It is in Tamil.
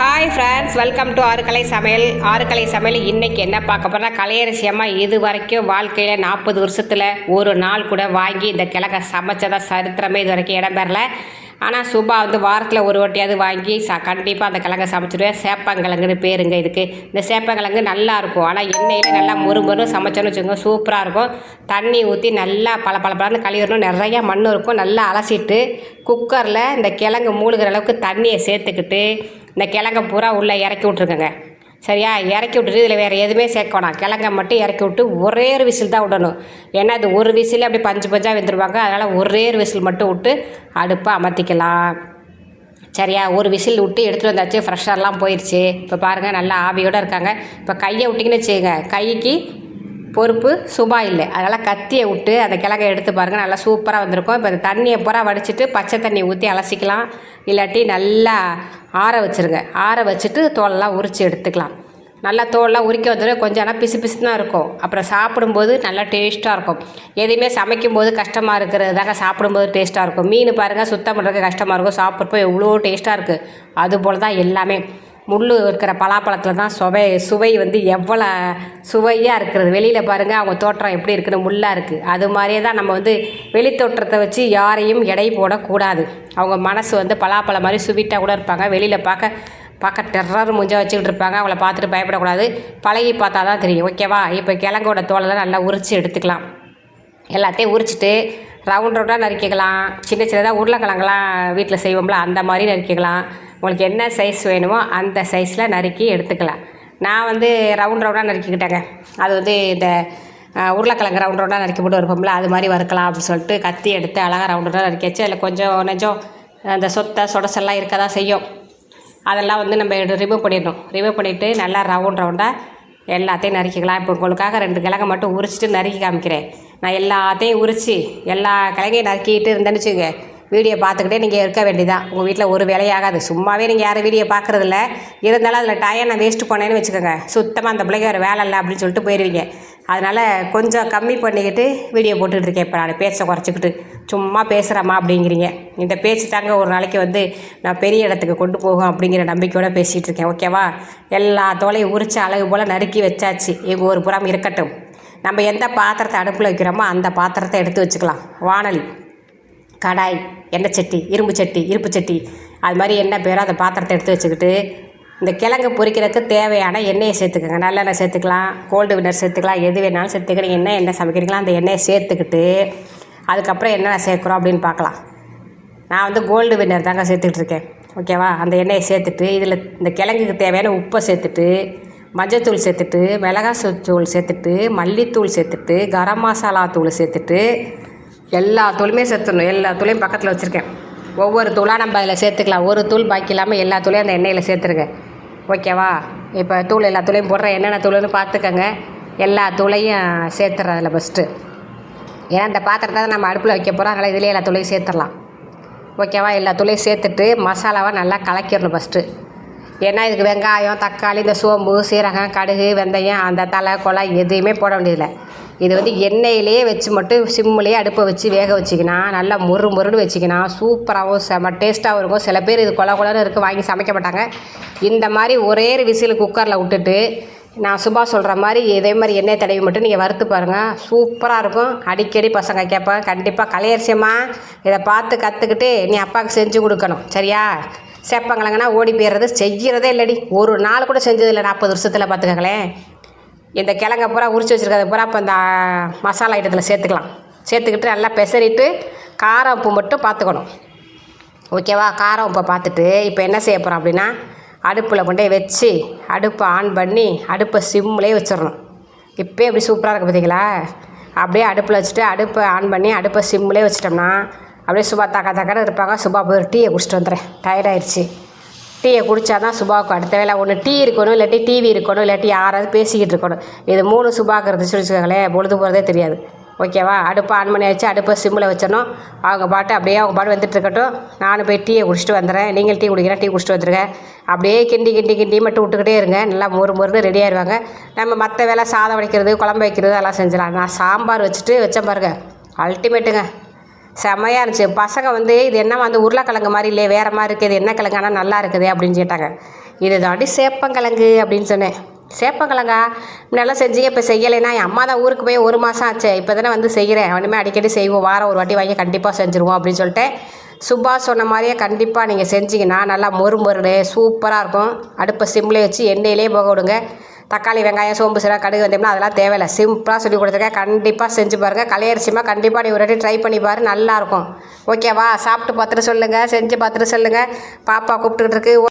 ஹாய் ஃப்ரெண்ட்ஸ் வெல்கம் டு ஆறுக்கலை சமையல். ஆறுக்கலை சமையல் இன்றைக்கி என்ன பார்க்க போகிறோம்னா கலையரசியமாக இது வரைக்கும் வாழ்க்கையில் நாற்பது வருஷத்தில் ஒரு நாள் கூட வாங்கி இந்த கிழக்க சமைச்சதா சரித்திரமே இது வரைக்கும் இடம்பெறல ஆனால் சுபா வந்து வாரத்தில் ஒரு வாட்டியாவது வாங்கி ச கண்டிப்பாக அந்த கிழங்க சமைச்சிடுவேன் சேப்பங்கிழங்குன்னு பேருங்க இதுக்கு. இந்த சேப்பங்கிழங்கு நல்லா இருக்கும். ஆனால் எண்ணெயில் நல்லா மொறு மொறு சமைச்சோன்னு வச்சுக்கோங்க சூப்பராக இருக்கும். தண்ணி ஊற்றி நல்லா பல பல பலன்னு கழுவிடணும். நிறையா மண் இருக்கும். நல்லா அலசிட்டு குக்கரில் இந்த கிழங்கு மூழ்கிற அளவுக்கு தண்ணியை சேர்த்துக்கிட்டு இந்த கிழங்க பூரா உள்ளே இறக்கி விட்ருக்கங்க சரியா? இறக்கி விட்டுட்டு இதில் வேறு எதுவுமே சேர்க்கணும் கிழங்க மட்டும் இறக்கி விட்டு ஒரே ஒரு விசில் தான் விடணும். ஏன்னா இது ஒரு விசிலே அப்படி பஞ்சு பஞ்சாக வெந்துருவாங்க. அதனால் ஒரே ஒரு விசில் மட்டும் விட்டு அடுப்பை அமர்த்திக்கலாம். சரியா? ஒரு விசில் விட்டு எடுத்துகிட்டு வந்தாச்சு. ஃப்ரெஷ்ஷர்லாம் போயிடுச்சு. இப்போ பாருங்கள் நல்லா ஆவியோடு இருக்காங்க. இப்போ கையை விட்டிங்கன்னு வச்சுக்கோங்க. கைக்கு பொறுப்பு சுபா இல்லை. அதனால் கத்தியை விட்டு அந்த கிழங்கை எடுத்து பாருங்கள் நல்லா சூப்பராக வந்திருக்கும். இப்போ இந்த தண்ணியை பூரா வடிச்சிட்டு பச்சை தண்ணி ஊற்றி அலசிக்கலாம். இல்லாட்டி நல்லா ஆற வச்சுருங்க. ஆற வச்சுட்டு தோலெல்லாம் உரித்து எடுத்துக்கலாம். நல்லா தோலெலாம் உரிக்க வந்துடும் கொஞ்சம் ஆனால் பிசு பிசு தான் இருக்கும். அப்புறம் சாப்பிடும்போது நல்லா டேஸ்ட்டாக இருக்கும். எதையுமே சமைக்கும் போது கஷ்டமாக இருக்கிறது தாங்க சாப்பிடும்போது டேஸ்ட்டாக இருக்கும். மீன் பாருங்கள் சுத்தம் பண்ணுறதுக்கு கஷ்டமாக இருக்கும். சாப்பிட்றப்போ எவ்வளோ டேஸ்ட்டாக இருக்குது அதுபோல் தான் எல்லாமே. முள் இருக்கிற பலாப்பழத்தில் தான் சுவை சுவை வந்து எவ்வளோ சுவையாக இருக்கிறது. வெளியில் பாருங்கள் அவங்க தோற்றம் எப்படி இருக்குன்னு முள்ளாக இருக்குது அது மாதிரியே தான் நம்ம வந்து வெளி தோற்றத்தை வச்சு யாரையும் எடை போடக்கூடாது. அவங்க மனசு வந்து பலாப்பழம் மாதிரி சுவிட்டாக கூட இருப்பாங்க. வெளியில் பார்க்க பார்க்க டெரர் முஞ்சா வச்சுக்கிட்டு இருப்பாங்க. அவங்கள பார்த்துட்டு பயப்படக்கூடாது. பழகி பார்த்தா தான் தெரியும். ஓகேவா இப்போ கிழங்கோட தோலெல்லாம் நல்லா உரித்து எடுத்துக்கலாம். எல்லாத்தையும் உரிச்சிட்டு ரவுண்ட் ரவுண்டாக நறுக்கிக்கலாம். சின்ன சின்னதாக உருளைக்கிழங்கெல்லாம் வீட்டில் செய்வோம்ல அந்த மாதிரி நறுக்கிக்கலாம். உங்களுக்கு என்ன சைஸ் வேணுமோ அந்த சைஸில் நறுக்கி எடுத்துக்கலாம். நான் வந்து ரவுண்ட் ரவுண்டாக நறுக்கிக்கிட்டேங்க. அது வந்து இந்த உருளைக்கிழங்கு ரவுண்ட் ரவுண்டாக நறுக்கி போட்டு இருப்போம்ல அது மாதிரி வறுக்கலாம் அப்படின்னு சொல்லிட்டு கத்தி எடுத்து அழகாக ரவுண்ட் ரவுண்டாக நறுக்கி வச்சு அதில் கொஞ்சம் நெஞ்சம் அந்த சொத்தை சொடசெல்லாம் இருக்க தான் செய்யும். அதெல்லாம் வந்து நம்ம ரிமூவ் பண்ணிடணும். ரிமூவ் பண்ணிவிட்டு நல்லா ரவுண்ட் ரவுண்டாக எல்லாத்தையும் நறுக்கிக்கலாம். இப்போ உங்களுக்காக ரெண்டு கிழங்க மட்டும் உரிச்சிட்டு நறுக்கி காமிக்கிறேன். நான் எல்லாத்தையும் உரித்து எல்லா கிழங்கையும் நறுக்கிட்டு இருந்தேன்னு வச்சுக்கோங்க. வீடியோ பார்த்துக்கிட்டே நீங்கள் இருக்க வேண்டியதான் உங்கள் வீட்டில் ஒரு வேலையாகாது சும்மாவே நீங்கள் யாரும் வீடியோ பார்க்குறதில்ல. இருந்தாலும் அதில் டயம் நான் வேஸ்ட் பண்ணேன்னு வச்சுக்கோங்க. சுத்தமாக அந்த பிள்ளைக்கு வேறு வேலை இல்லை அப்படின்னு சொல்லிட்டு போயிடுவீங்க அதனால் கொஞ்சம் கம்மி பண்ணிக்கிட்டு வீடியோ போட்டுக்கிட்டு இருக்கேன். இப்போ நான் பேச்சை குறைச்சிக்கிட்டு சும்மா பேசுகிறேம்மா அப்படிங்கிறீங்க. இந்த பேச்சு தாங்க ஒரு நாளைக்கு வந்து நான் பெரிய இடத்துக்கு கொண்டு போகும் அப்படிங்கிற நம்பிக்கையோடு பேசிகிட்டு இருக்கேன். ஓகேவா எல்லா தோலையும் உரிச்ச அழகு போல் நறுக்கி வச்சாச்சு. எங்கள் ஒரு புறம் இருக்கட்டும். நம்ம எந்த பாத்திரத்தை அடுப்பில் வைக்கிறோமோ அந்த பாத்திரத்தை எடுத்து வச்சுக்கலாம். வானொலி. கடாய் எண்ணெய் சட்டி இரும்பு சட்டி இருப்பு சட்டி. அது மாதிரி என்ன பேரோ அந்த பாத்திரத்தை எடுத்து வச்சுக்கிட்டு இந்த கிழங்கு பொறிக்கிறதுக்கு தேவையான எண்ணெயை சேர்த்துக்கோங்க. நல்லெண்ணெய் சேர்த்துக்கலாம் கோல்டு வினர் சேர்த்துக்கலாம் எது வேணாலும் சேர்த்துக்கிறீங்க என்ன எண்ணெய் சமைக்கிறீங்களோ அந்த எண்ணெயை சேர்த்துக்கிட்டு அதுக்கப்புறம் என்னென்ன சேர்க்குறோம் அப்படின்னு பார்க்கலாம். நான் வந்து கோல்டு வின்னர் தாங்க சேர்த்துக்கிட்டு இருக்கேன். ஓகேவா அந்த எண்ணெயை சேர்த்துட்டு இதில் இந்த கிழங்குக்கு தேவையான உப்பை சேர்த்துட்டு மஞ்சத்தூள் சேர்த்துட்டு மிளகாய் தூள் சேர்த்துட்டு மல்லித்தூள் சேர்த்துட்டு கரம் மசாலா தூள் சேர்த்துட்டு எல்லா தூளுமே சேர்த்துடணும். எல்லா தூளையும் பக்கத்தில் வச்சுருக்கேன். ஒவ்வொரு தூளாக நம்ம அதில் சேர்த்துக்கலாம். ஒரு தூள் பாக்கி இல்லாமல் எல்லா தூளையும் அந்த எண்ணெயில் சேர்த்துருங்க. ஓகேவா இப்போ தூள் எல்லா தூளையும் போடுற என்னென்ன தூளுன்னு பார்த்துக்கோங்க எல்லா தூளையும் சேர்த்துறேன் அதில் ஃபஸ்ட்டு ஏன்னா இந்த பாத்திரத்தை தான் நம்ம அடுப்பில் வைக்க போகிறோம் அதனால் இதிலே எல்லா தூளையும் சேர்த்துடலாம். ஓகேவா எல்லா தூளையும் சேர்த்துட்டு மசாலாவை நல்லா கலக்கிடணும் ஃபஸ்ட்டு ஏன்னா இதுக்கு வெங்காயம் தக்காளி இந்த சோம்பு சீரகம் கடுகு வெந்தயம் அந்த தலை கொலை எதுவுமே போட வேண்டியதில்லை. இது வந்து எண்ணெயிலேயே வச்சு மட்டும் சிம்முலேயே அடுப்பை வச்சு வேக வச்சிக்கினா நல்லா மொறு மொறுன்னு வச்சிக்கினா சூப்பராகவும் செம டேஸ்ட்டாகவும் இருக்கும். சில பேர் இது கொல கொலன்னு இருக்குது வாங்கி சமைக்க மாட்டாங்க. இந்த மாதிரி ஒரே ஒரு விசில் குக்கரில் விட்டுட்டு நான் சுபா சொல்கிற மாதிரி இதே மாதிரி எண்ணெய் தடவி மட்டும் நீங்கள் வறுத்து பாருங்கள் சூப்பராக இருக்கும். அடிக்கடி பசங்க கேட்பேன் கண்டிப்பாக கலையரிசியம்மா இதை பார்த்து கற்றுக்கிட்டு நீ அப்பாவுக்கு செஞ்சு கொடுக்கணும். சரியா? சேப்பங்கிழங்கன்னா ஓடி போயிடுறது செய்கிறதே இல்லடி. ஒரு நாள் கூட செஞ்சதில்லை நாற்பது வருஷத்தில் பார்த்துக்கங்களேன். இந்த கிழங்க பூரா உரிச்சு வச்சுருக்கிறத பூரா இப்போ இந்த மசாலா ஐட்டத்தில் சேர்த்துக்கலாம். சேர்த்துக்கிட்டு நல்லா பெசரிட்டு காரம் உப்பு மட்டும் பார்த்துக்கணும் ஓகேவா? காரம் உப்பை பார்த்துட்டு இப்போ என்ன செய்ய போகிறோம் அப்படின்னா அடுப்பில் கொண்டு போய் வச்சு அடுப்பை ஆன் பண்ணி அடுப்பை சிம்லேயே வச்சிடணும். இப்போயே எப்படி சூப்பராக இருக்குது பார்த்தீங்களா அப்படியே அடுப்பில் வச்சுட்டு அடுப்பை ஆன் பண்ணி அடுப்பை சிம்லேயே வச்சிட்டோம்னா அப்படியே சுபா தக்கா தக்கன்னு இருப்பாங்க. சுபா போய் டீயை குடிச்சிட்டு வந்துடுறேன். டயர்டாயிடுச்சு டீயை குடித்தா தான் சுபாவுக்கு அடுத்த வேலை. ஒன்று டீ இருக்கணும் இல்லாட்டி டிவி இருக்கணும் இல்லாட்டி யாராவது பேசிக்கிட்டு இருக்கணும். இது மூணு சுபாக்கு இருந்துச்சு வச்சுக்கோங்களேன் பொழுது போகிறதே தெரியாது. ஓகேவா அடுப்பை ஆன் பண்ணி வச்சு அடுப்பை சிம்மில் வச்சிடணும். அவங்க பாட்டு அப்படியே அவங்க பாட்டு வந்துட்டு இருக்கட்டும். நானும் போய் டீயை குடிச்சிட்டு வந்துடுறேன். நீங்கள் டீ குடிக்கிறேன் டீ குடிச்சிட்டு வந்துருங்க. அப்படியே கிண்டி கிண்டி கிண்டி மட்டும் விட்டுக்கிட்டே இருங்க. நல்லா மொறு மொறுன்னு ரெடி ஆயிடுவாங்க நம்ம மற்ற வேலை சாதம் வைக்கிறது குழம்பு வைக்கிறது அதெல்லாம் செஞ்சிடலாம். நான் சாம்பார் வச்சுட்டு வச்சேன் பாருங்க. அல்டிமேட்டுங்க செம்மையாக இருந்துச்சு. பசங்க வந்து இது என்ன வந்து உருளைக்கிழங்கு மாதிரி இல்லையே வேறு மாதிரி இருக்குது இது என்ன கிழங்கு ஆனால் நல்லா இருக்குது அப்படின்னு கேட்டாங்க. இது தாண்டி சேப்பங்கிழங்கு அப்படின்னு சொன்னேன். சேப்பங்கிழங்கா? முன்னெல்லாம் செஞ்சீங்க இப்போ செய்யலைன்னா என் அம்மா தான் ஊருக்கு போய் ஒரு மாதம் ஆச்சு. இப்போ தானே வந்து செய்கிறேன் அவனுமே அடிக்கடி செய்வோம். வாரம் ஒரு வாட்டி வாங்கி கண்டிப்பாக செஞ்சுருவோம் அப்படின்னு சொல்லிட்டு சுபா சொன்ன மாதிரியே கண்டிப்பாக நீங்கள் செஞ்சீங்கன்னா நல்லா மொறு மொறுன்னு சூப்பராக இருக்கும். அடுப்பை சிம்லேயே வச்சு எண்ணெயிலே போக விடுங்க. தக்காளி வெங்காயம் சோம்பு சிறா கடுகு வந்தோம்னா அதெல்லாம் தேவையில்லை. சிம்பிளாக சொல்லி கொடுத்துருக்கேன். கண்டிப்பாக செஞ்சு பாருங்கள் கலையரிசிமா கண்டிப்பாக நீ ஒரு வாட்டி ட்ரை பண்ணி பாரு. நல்லாயிருக்கும் ஓகேவா சாப்பிட்டு பார்த்துட்டு சொல்லுங்கள் செஞ்சு பார்த்துட்டு சொல்லுங்கள் பாப்பா கூப்பிட்டுக்கிட்டு இருக்கு.